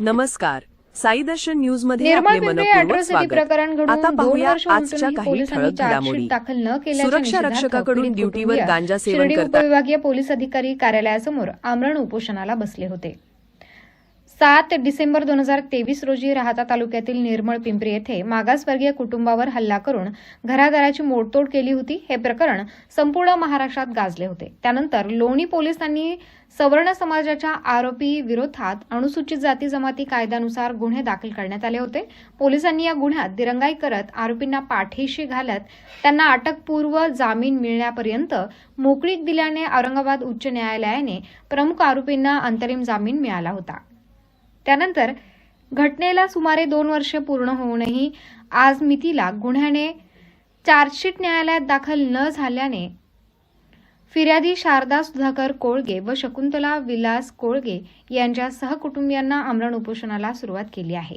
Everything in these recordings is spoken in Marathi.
नमस्कार. साई दर्शन न्यूजमध्ये आपले मनपूर्वक स्वागत. आता पाहूया आजच्या काही ठळक घडामोडी. सुरक्षा रक्षकाकडून ड्युटीवर गांजा सेवन उपविभागीय पोलीस अधिकारी कार्यालयासमोर आमरण उपोषणाला बसले होते. सात डिसेंबर दोन हजार तेवीस रोजी राहता तालुक्यातील निर्मळ पिंपरी येथे मागासवर्गीय कुटुंबावर हल्ला करून घरादाराची मोडतोड केली होती. हे प्रकरण संपूर्ण महाराष्ट्रात गाजले होते. त्यानंतर लोणी पोलिसांनी सवर्ण समाजाच्या आरोपी विरोधात अनुसूचित जाती जमाती कायद्यानुसार गुन्हे दाखल करण्यात आले होते. पोलिसांनी या गुन्ह्यात दिरंगाई करत आरोपींना पाठीशी घालत त्यांना अटकपूर्व जामीन मिळण्यापर्यंत मोकळीक दिल्याने औरंगाबाद उच्च न्यायालयाने प्रमुख आरोपींना अंतरिम जामीन मिळाला होता. त्यानंतर घटनेला सुमारे दोन वर्षे पूर्ण होऊनही आज मितीला गुन्ह्याने चार्जशीट न्यायालयात दाखल न झाल्याने फिर्यादी शारदा सुधाकर कोळगे व शकुंतला विलास कोळगे यांच्या सहकुटुंबियांना आमरण उपोषणाला सुरुवात केली आहे.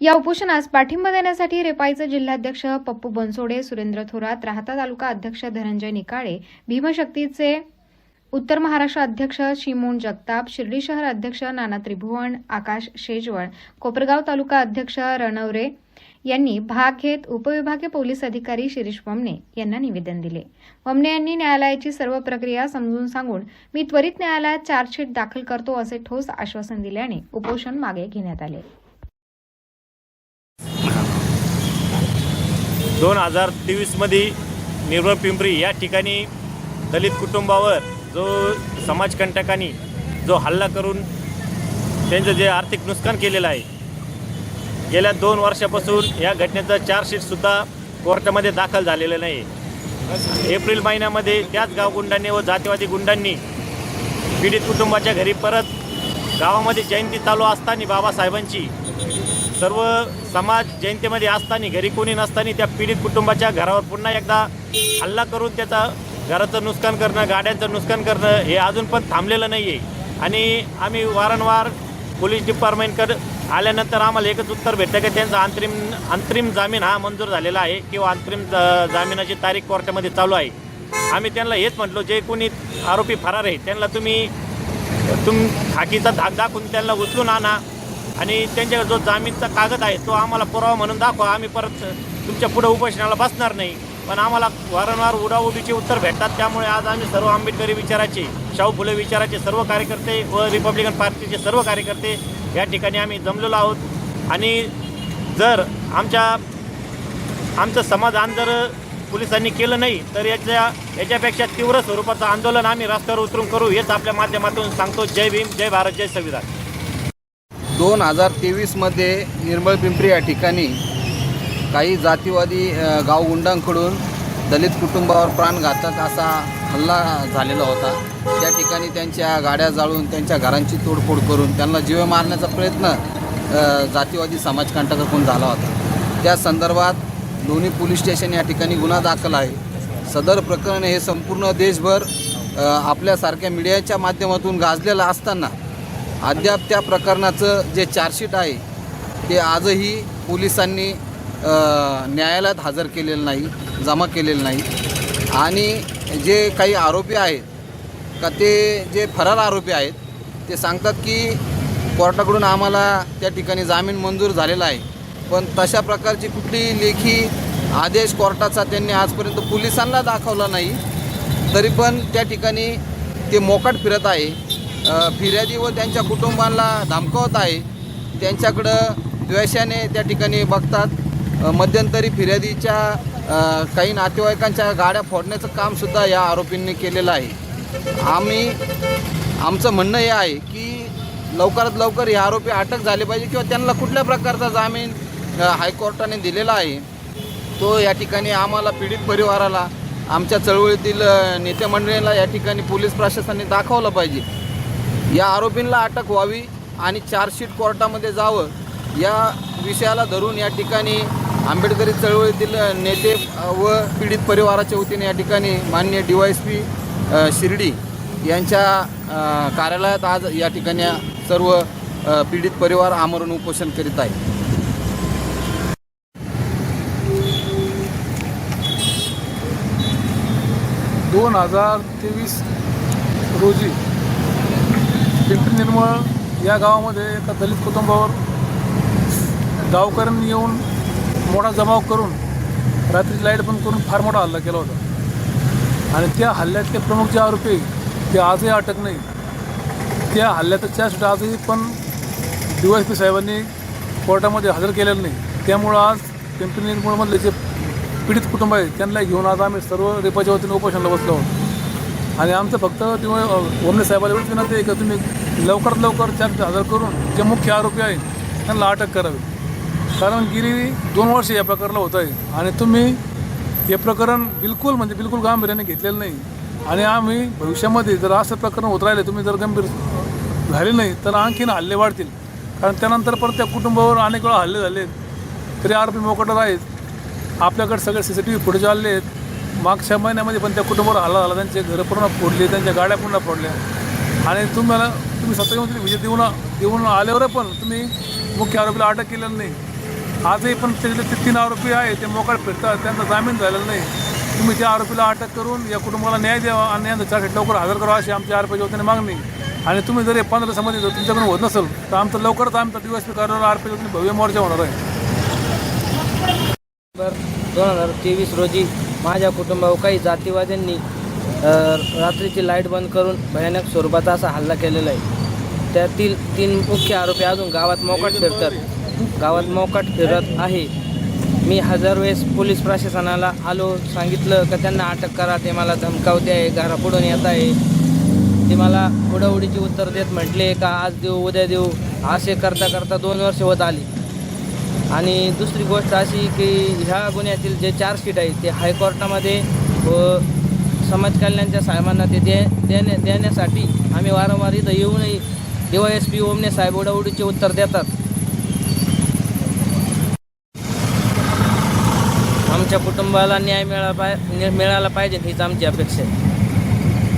या उपोषणास पाठिंबा देण्यासाठी रेपाईचे जिल्हाध्यक्ष पप्पू बनसोडे सुरेंद्र थोरात राहता तालुका अध्यक्ष धनंजय निकाळे भीमशक्तीचे उत्तर महाराष्ट्र अध्यक्ष शिमोन जगताप शिर्डी शहर अध्यक्ष नाना त्रिभुवन आकाश शेजवळ कोपरगाव तालुका अध्यक्ष रणवरे यांनी भाग घेत उपविभागीय पोलीस अधिकारी शिरीष वमने यांना निवेदन दिले. वमने यांनी न्यायालयाची सर्व प्रक्रिया समजून सांगून मी त्वरित न्यायालयात चार्जशीट दाखल करतो असे ठोस आश्वासन दिल्याने उपोषण मागे घेण्यात आले. दोन हजार तेवीसमध्ये निर्मळ पिंपरी या ठिकाणी दलित कुटुंबावर जो समाजकंटकांनी जो हल्ला करून त्यांचं जे आर्थिक नुकसान केलेलं आहे गेल्या दोन वर्षापासून या घटनेचं चार्जशीटसुद्धा कोर्टामध्ये दाखल झालेलं नाही. एप्रिल महिन्यामध्ये त्याच गावगुंडांनी व जातीवादी गुंडांनी पीडित कुटुंबाच्या घरी परत गावामध्ये जयंती चालू असताना बाबासाहेबांची सर्व समाज जयंतीमध्ये असताना घरी कोणी नसताना त्या पीडित कुटुंबाच्या घरावर पुन्हा एकदा हल्ला करून त्याचा घराचं नुकसान करणं गाड्यांचं नुकसान करणं हे अजून पण थांबलेलं नाही आहे आणि आम्ही वारंवार पोलीस डिपार्टमेंटकडे आल्यानंतर आम्हाला एकच उत्तर भेटतं की त्यांचा अंतरिम अंतरिम जामीन हा मंजूर झालेला आहे किंवा अंतरिम जामिनाची तारीख कोर्टामध्ये चालू आहे. आम्ही त्यांना हेच म्हटलो जे कोणी आरोपी फरार आहे त्यांना तुम्ही तुम खाकीचा धाक दाखवून त्यांना उचलून आणा. आणि त्यांच्या जो जामीनचा कागद आहे तो आम्हाला पुरावा म्हणून दाखवा. आम्ही परत तुमच्यापुढे उपोषणाला बसणार नाही. पण आम्हाला वारंवार उडाउडीचे उत्तर भेटतात. त्यामुळे आज आम्ही सर्व आंबेडकरी विचाराचे शाहू फुले विचाराचे सर्व कार्यकर्ते व रिपब्लिकन पार्टीचे सर्व कार्यकर्ते या ठिकाणी आम्ही जमलेलो आहोत. आणि जर आमच्या आमचं समाधान जर पोलिसांनी केलं नाही तर याच्या याच्यापेक्षा तीव्र स्वरूपाचं आंदोलन आम्ही रस्त्यावर उतरून करू हेच आपल्या माध्यमातून सांगतो. जय भीम जय भारत जय संविधान. दोन हजार तेवीसमध्ये निर्मळ पिंपरी या ठिकाणी काही जातीवादी गावगुंडांकडून दलित कुटुंबावर प्राणघातक असा हल्ला झालेला होता. त्या ठिकाणी त्यांच्या गाड्या जाळून त्यांच्या घरांची तोडफोड करून त्यांना जीव मारण्याचा प्रयत्न जातीवादी समाजकंटकाकडून झाला होता. त्या संदर्भात लोणी पोलीस स्टेशन या ठिकाणी गुन्हा दाखल आहे. सदर प्रकरण हे संपूर्ण देशभर आपल्यासारख्या मीडियाच्या माध्यमातून गाजलेलं असताना अद्याप त्या प्रकरणाचं जे चार्जशीट आहे ते आजही पोलिसांनी न्यायालयात हजर केलेलं नाही जमा केलेलं नाही. आणि जे काही आरोपी आहेत का ते जे फरार आरोपी आहेत ते सांगतात की कोर्टाकडून आम्हाला त्या ठिकाणी जामीन मंजूर झालेला आहे. पण तशा प्रकारची कुठली लेखी आदेश कोर्टाचा त्यांनी आजपर्यंत पोलिसांना दाखवला नाही तरी पण त्या ठिकाणी ते मोकाट फिरत आहे. फिर्यादी व त्यांच्या कुटुंबांना धमकावत आहे. त्यांच्याकडं द्वेषाने त्या ठिकाणी बघतात. मध्यंतरी फिर्यादीच्या काही नातेवाईकांच्या गाड्या फोडण्याचं कामसुद्धा या आरोपींनी केलेलं आहे. आम्ही आमचं म्हणणं हे आहे की लवकरात लवकर हे आरोपी अटक झाले पाहिजे किंवा त्यांना कुठल्या प्रकारचा जामीन हायकोर्टाने दिलेला आहे तो या ठिकाणी आम्हाला पीडित परिवाराला आमच्या चळवळीतील अ, नेते मंडळीला या ठिकाणी पोलीस प्रशासनाने दाखवलं पाहिजे. या आरोपींना अटक व्हावी आणि चार्जशीट कोर्टामध्ये जावं या विषयाला धरून या ठिकाणी आंबेडकरी चळवळीतील नेते व पीडित परिवाराच्या वतीने या ठिकाणी मान्य D Y S P Shirdi यांच्या कार्यालयात आज या ठिकाणी सर्व पीडित परिवार आमरण उपोषण करीत आहे दोन हजार तेवीस रोजी पिंपरी निर्मळ या गावामध्ये एका दलित कुटुंबावर गावकऱ्यांनी येऊन मोठा जमाव करून रात्रीची लाइट बंद करून फार मोठा हल्ला केला होता. आणि त्या हल्ल्यातले प्रमुख जे आरोपी ते आजही अटक नाही. त्या हल्ल्याच्या सुद्धा आजही पण डी वाय पी साहेबांनी कोर्टामध्ये हजर केलेलं नाही. त्यामुळं आज पिंपरी निर्मूळमधले जे पीडित कुटुंब आहे त्यांना घेऊन आज आम्ही सर्व रेपाच्या वतीने उपोषणाला बसलो आहोत. आणि आमचं फक्त तेव्हा ओमने साहेबाला एवढंच विनंती आहे की तुम्ही लवकरात लवकर चार्ज हजर करून जे मुख्य आरोपी आहेत त्यांना अटक करावी. कारण गेली दोन वर्ष या प्रकरणाला होत आहे. आणि तुम्ही हे प्रकरण बिलकुल म्हणजे बिलकुल गांभीर्याने घेतलेलं नाही. आणि आम्ही भविष्यामध्ये जर असं प्रकरण होत राहिले तुम्ही जर गंभीर झाले नाही तर आणखीन हल्ले वाढतील. कारण त्यानंतर परत त्या कुटुंबावर अनेक वेळा हल्ले झाले तरी आरोपी मोकटच आहेत आपल्याकडे सगळे C C T V footage आले आहेत. मागच्या महिन्यामध्ये पण त्या कुटुंबावर हल्ला झाला. त्यांचे घरं पूर्ण फोडली त्यांच्या गाड्या पूर्ण फोडल्या. आणि तुम्हाला तुम्ही स्वतः येऊन विजय देऊन देऊन आल्यावर पण तुम्ही मुख्य आरोपीला अटक केलेलं नाही. आजही पण त्याचे ते तीन आरोपी आहे ते मोकाट फिरतात त्यांचा जामीन झालेला नाही. तुम्ही त्या आरोपीला अटक करून या कुटुंबाला न्याय द्यावा आणि यांचा चार्जशीट लवकर हजर करावा अशी आमची आरोपीच्या वतीने मागणी. आणि तुम्ही जर हे पंधरा जर तुमच्याकडून होत नसेल तर आमचं लवकरच आमचा दिवस पी कार्यालय आरपीच्या वतीने भव्य मोर्चा होणार आहे. दोन हजार तेवीस रोजी माझ्या कुटुंबावर काही जातीवाद्यांनी रात्रीची लाइट बंद करून भयानक स्वरूपाचा असा हल्ला केलेला आहे. त्यातील तीन मुख्य आरोपी अजून गावात मोकाट फिरतात. गावात मोकाट फिरत आहे. मी हजार वेळेस पोलीस प्रशासनाला आलो सांगितलं का त्यांना अटक करा ते मला धमकावते आहे घरापुढून येत आहे. ते मला उडाउडीची उत्तर देत म्हटले का आज देऊ उद्या देऊ असे करता करता दोन वर्ष होत आली. आणि दुसरी गोष्ट अशी की ह्या गुन्ह्यातील जे चार्जशीट आहे ते हायकोर्टामध्ये व समाज कल्याणच्या साहेबांना ते दे देण्या देण्यासाठी आम्ही वारंवार इथं येऊनही डी वाय एस पी ओमने साहेब उडाउडीचे उत्तर देतात. आमच्या कुटुंबाला न्याय मिळाला पाय मिळाला पाहिजे हीच आमची अपेक्षा आहे.